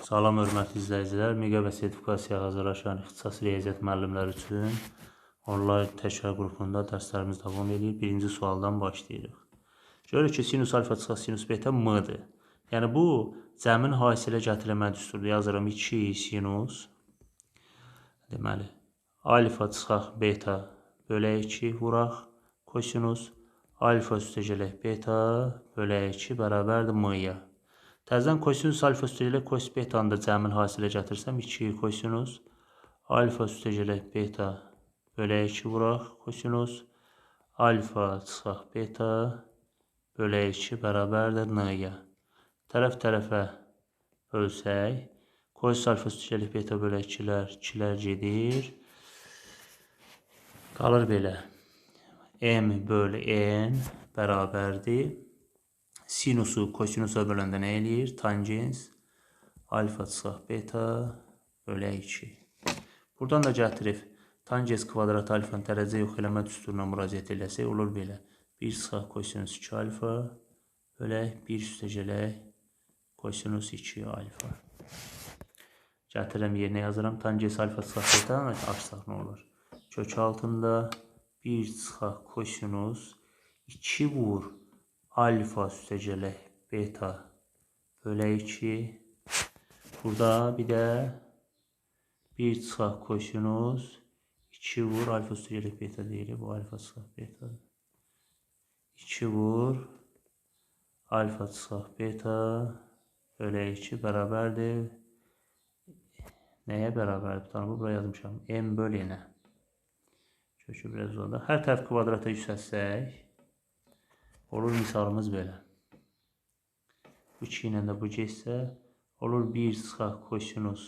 Salam hörmətli izləyicilər. Miqə və sertifikasiyaya hazırlaşan ixtisas riyaziyyat müəllimləri üçün onlayn təkrar qrupunda dərslərimiz davam edir. Birinci sualdan başlayırıq. Görürük ki, sinus alfa çıxas sinus beta m-dır. Yəni bu cəmin hasilə gətirmə düsturudur. Yazıram 2 sinus deməli alfa çıxaq beta bölə 2 vuraq kosinus alfa üstəgələk beta bölə 2 bərabərdir m-ya. Təzədən kosinus alfa üstəgələk kos betanı da cəmin hasilə gətirsəm 2 kosinus alfa üstəgələk beta bölə 2 vuraq kosinus alfa çıxaq beta bölə 2 bərabərdir n-ya. Tərəf tərəfə bölsək kosinus alfa üstəgələk beta bölə 2-lər 2-lər gedir. Qalır belə. M bölü n bərabərdir. Sinusu kosinusa böləndə nə eləyir? Tangens alfa çıxaq beta bölə 2. Buradan da gətirib tangens kvadrat alfanın dərəcə yox eləmə düsturuna müraciət eləsək olur belə. 1 çıxaq kosinus 2 alfa bölə 1 üstəgələk kosinus 2 alfa. Gətirəm yerinə yazıram. Tangens alfa çıxaq beta açsaq nə olur? Kök altında 1 çıxaq kosinus 2 vur alfa üstəgələk beta bölə 2 burada bir də 1 çıxaq kosinus 2 vur alfa üstəgələk beta deyirik bu alfa çıxaq beta 2 vur alfa çıxaq beta bölə 2 bərabərdir nəyə bərabərdir? Tanımı buraya yazmışam. M böl n-ə. Kökü biraz orada. Hər tərəf kvadrata yüksəlsək, olur misalımız belə. Bu 2 ilə də bu getsə, olur 1 çıxaq kosinus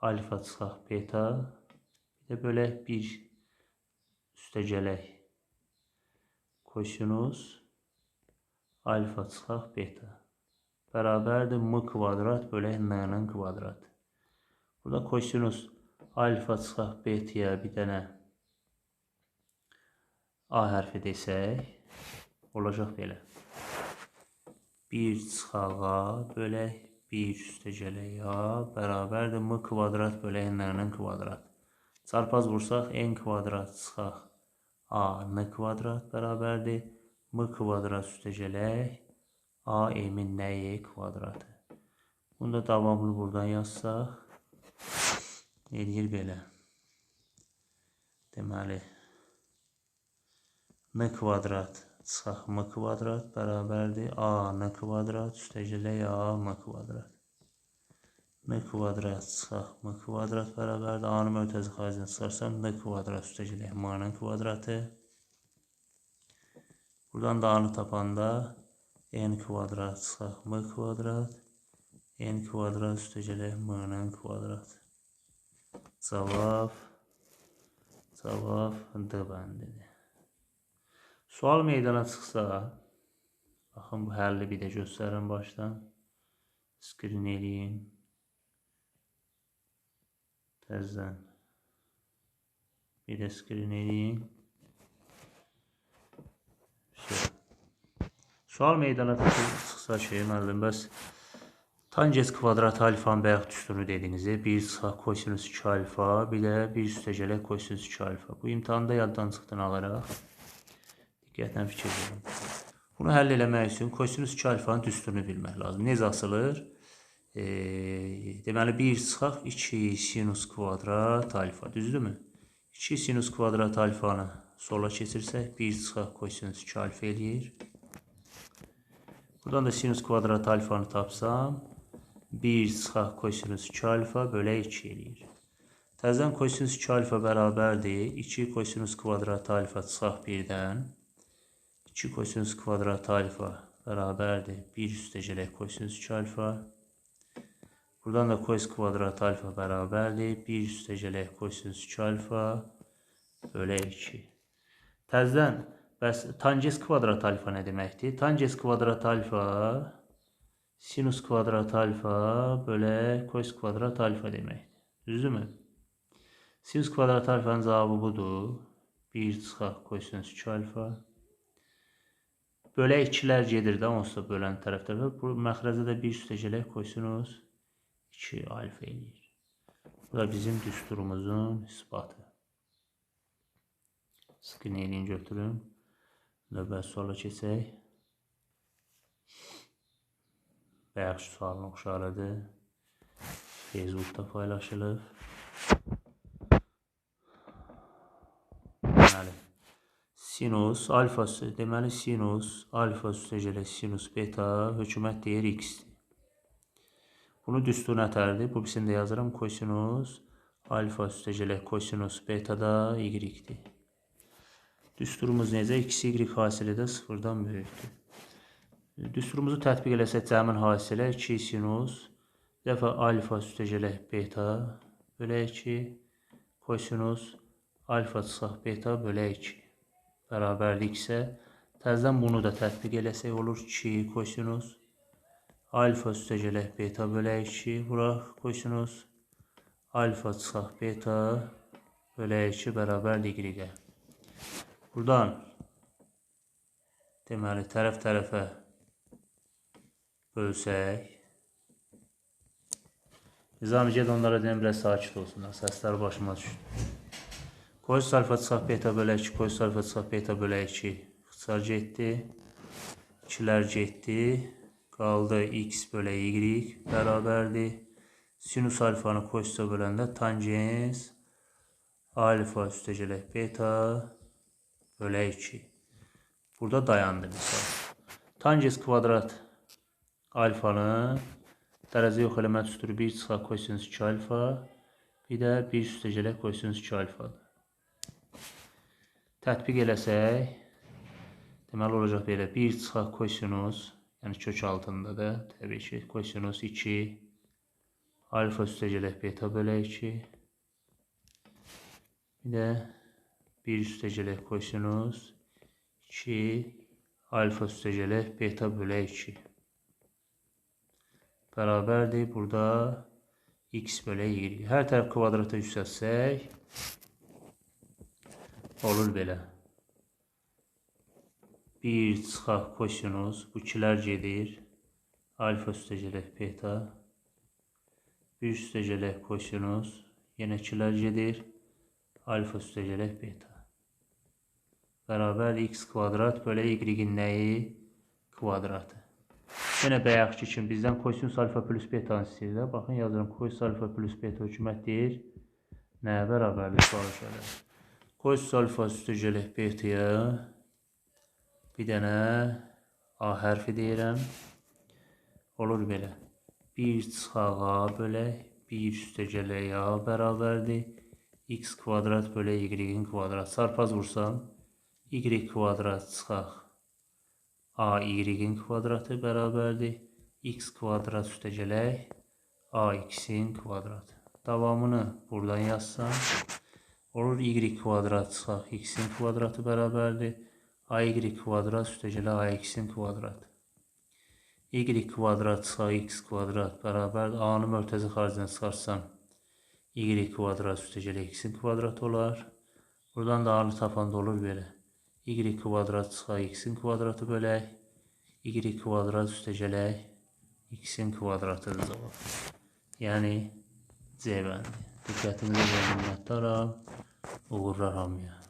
alfa çıxaq beta, bir də belə 1 üstə gələk kosinus alfa çıxaq beta bərabərdir m kvadrat bölək n-nin kvadratı. Burada kosinus alfa çıxaq betaya bir dənə A hərfi desək, olacaq belə. 1 çıxağa bölək 1 üstə gələk A bərabərdir m kvadrat bölək n-nin kvadrat. Çarpaz vursaq n kvadrat çıxaq A n kvadrat bərabərdir m kvadrat üstə gələk A m-in nəyi kvadratı. Bunu da davamlı buradan yazsaq, eləyir belə. Deməli, n kvadrat m kvadrat bərabərdir a n kvadrat üstəgələk a m kvadrat. n kvadrat m kvadrat bərabərdir a-nı mövtəzi xaricdən çıxarsam n kvadrat üstəgələk m-nın kvadratı. Buradan da a-nı tapanda n kvadrat m kvadrat n kvadrat üstəgələk m-nın kvadratı. Cavab cavab D bəndidir. Sual meydana çıxsa, baxın bu həlli bir də göstərin başdan. Skrin eləyin. Təzdən. Bir də skrin eləyin. Şey. Sual meydana çıxsa şey, müəllim, bəs tangens kvadrat alfanın bayaq düşdüyünü dediyinizdə 1 çıxaq kosinus 2 alfa, bir də 1 üstəgələk kosinus 2 alfa. Bu imtahanda yaddan çıxdığını alaraq Diqqətlə fikir verin. Bunu həll eləmək üçün kosinus 2 alfanın düsturunu bilmək lazım. Necə asılır? E, deməli 1 çıxaq 2 sinus kvadrat alfa, düzdürmü? 2 sinus kvadrat alfanı sola keçirsək 1 çıxaq kosinus 2 alfa eləyir. Buradan da sinus kvadrat alfanı tapsam 1 çıxaq kosinus 2 alfa bölə 2 eləyir. Təzədən kosinus 2 alfa bərabərdir. 2 kosinus kvadrat alfa çıxaq 1-dən 2 kosinüs kvadrat alfa beraberdir. 1 üstecele kosinüs 2 alfa. Buradan da kos kvadrat alfa beraberdir. 1 üstecele kosinüs 2 alfa bölə 2. Təzdən bəs tangens kvadrat alfa nə deməkdir? Tangens kvadrat alfa sinus kvadrat alfa bölə kos kvadrat alfa deməkdir. Düzdürmü? Sinus kvadrat alfanın cavabı budur. 1 çıxaq kosinüs 2 alfa. Bölə 2-lər gedir də onsuz da bölən tərəfdə. Bu məxrəcə də 1 üstə gələk kosinus 2 alfa eləyir. Bu da bizim düsturumuzun isbatı. Sıkın elini götürün. Növbət suala keçək. Bayaq şu sualın oxşarıdır. Facebookda paylaşılıb. Sinus alfa deməli sinus alfa üstəgələ sinus beta hökumət deyir x-dir. Bunu düstur nətərdir? Bu birisində yazıram kosinus alfa üstəgələ kosinus beta da y-dir. Düsturumuz necə? x, y hasilədə sıfırdan böyükdür. Düsturumuzu tətbiq eləsək cəmin hasilə 2 sinus dəfə alfa üstəgələk beta bölə 2 kosinus alfa çıxaq beta bölə 2 bərabərlik isə təzədən bunu da tətbiq eləsək olur 2 kosinus alfa üstəgələk beta bölə 2 vuraq kosinus alfa çıxaq beta bölə 2 bərabərlik y-ə. Buradan deməli tərəf tərəfə bölsək Nizami ged onlara deyim biraz sakit olsunlar. Səslər başıma düşdü. Koş alfa çıxaq beta bölə 2, koş alfa çıxaq beta bölə 2. İxtisar getdi. 2-lər getdi. Qaldı x bölə y bərabərdir. Sinus alfanı koşsa böləndə tangens alfa üstəgələk beta bölə 2. Burada dayandı misal. Tangens kvadrat alfanı dərəcə yox eləmə tutur 1 çıxaq kosinus 2 alfa bir də 1 üstəgələk kosinus 2 alfadır. Tətbiq eləsək deməli olacaq belə 1 çıxaq kosinus yəni kök altında da təbii ki kosinus 2 alfa üstəgələk beta bölə 2 bir də 1 üstəgələk kosinus 2 alfa üstəgələk beta bölə 2 bərabərdir. Burada x bölə y. Hər tərəf kvadrata yüksəlsək olur belə. 1 çıxaq kosinus, bu ikilər gedir. Alfa üstəgələk beta. 1 üstəgələk kosinus, yenə ikilər gedir. Alfa üstəgələk beta. Bərabər x kvadrat bölə y-in nəyi? Kvadratı. Yine bayaqki kimi bizdən kosinus alfa plus beta istəyirlər. Baxın yazıram kosinus alfa plus beta hökumət deyir. Nəyə bərabərdir sual Kosinus alfa üstü gələk betaya bir dənə A hərfi deyirəm. Olur belə. 1 çıxaq A bölək 1 üstə A bərabərdir. x kvadrat bölə y-in kvadrat. Sarpaz vursam y kvadrat çıxaq a y'in kvadratı bərabərdir. x kvadrat üstə gələk a-in kvadratı. Davamını buradan yazsam olur y kvadrat çıxaq x-in kvadratı bərabərdir. ay kvadrat üstə gələ a-in kvadratı. y kvadrat çıxaq x kvadrat bərabərdir. a-nı mörtəzi xaricdən çıxarsam y kvadrat üstə gələ x-in kvadratı olar. Buradan da a-nı tapanda olur belə y kvadrat çıxaq x-in kvadratı bölək y kvadrat üstə gələk x-in kvadratıdır cavab. Yəni C bəndi. Diqqətinizə görə minnətdaram. Uğurlar hamıya.